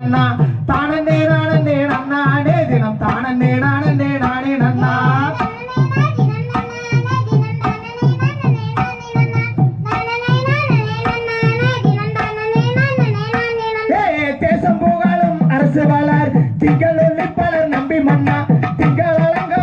தானே நானே நன்னாடே தினம் தானே நானே நானே நன்னா. அரசு வளர் திங்கள் நம்பி மன்னா. திங்கள் அலங்க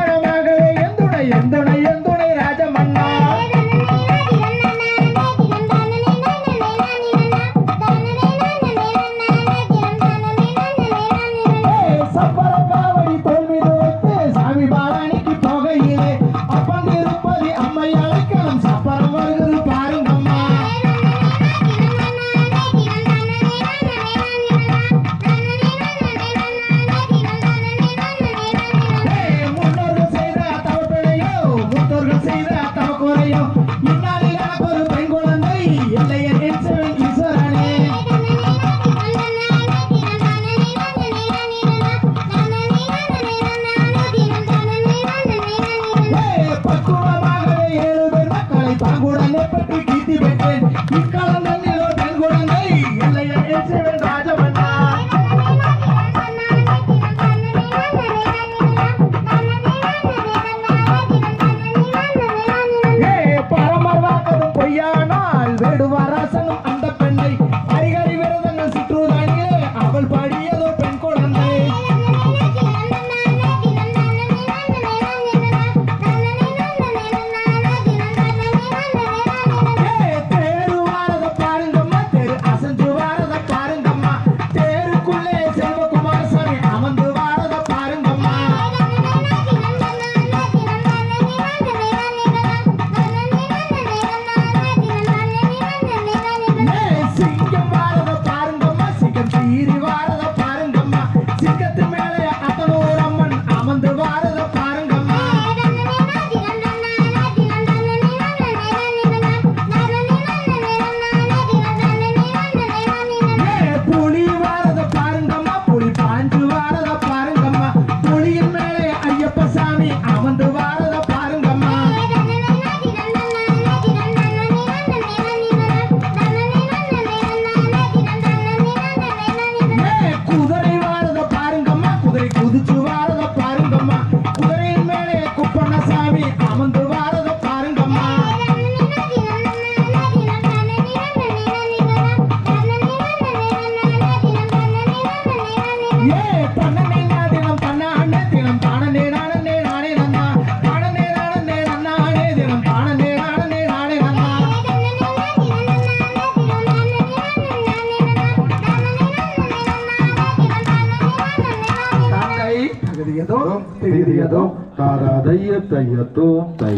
ತಿಳಿಯದೋ ಕಾರಾದಯ್ಯ ತಯ್ಯತೋ ತೈ